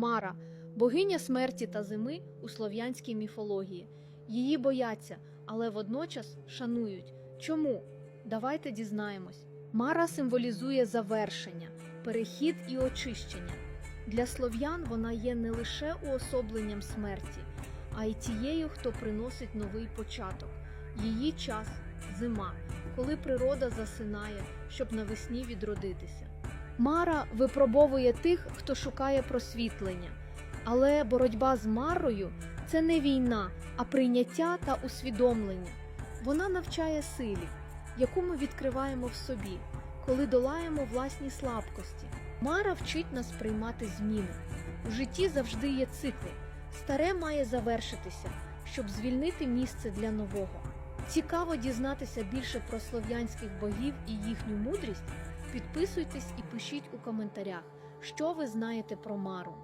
Мара богиня смерті та зими у слов'янській міфології. Її бояться, але водночас шанують. Чому? Давайте дізнаємось. Мара символізує завершення, перехід і очищення. Для слов'ян вона є не лише уособленням смерті, а й тією, хто приносить новий початок. Її час зима, коли природа засинає, щоб навесні відродитися. Мара випробовує тих, хто шукає просвітлення. Але боротьба з Марою це не війна, а прийняття та усвідомлення. Вона навчає силі, яку ми відкриваємо в собі, коли долаємо власні слабкості. Мара вчить нас приймати зміни. У житті завжди є цикли. Старе має завершитися, щоб звільнити місце для нового. Цікаво дізнатися більше про слов'янських богів і їхню мудрість. Підписуйтесь і пишіть у коментарях, що ви знаєте про Мару.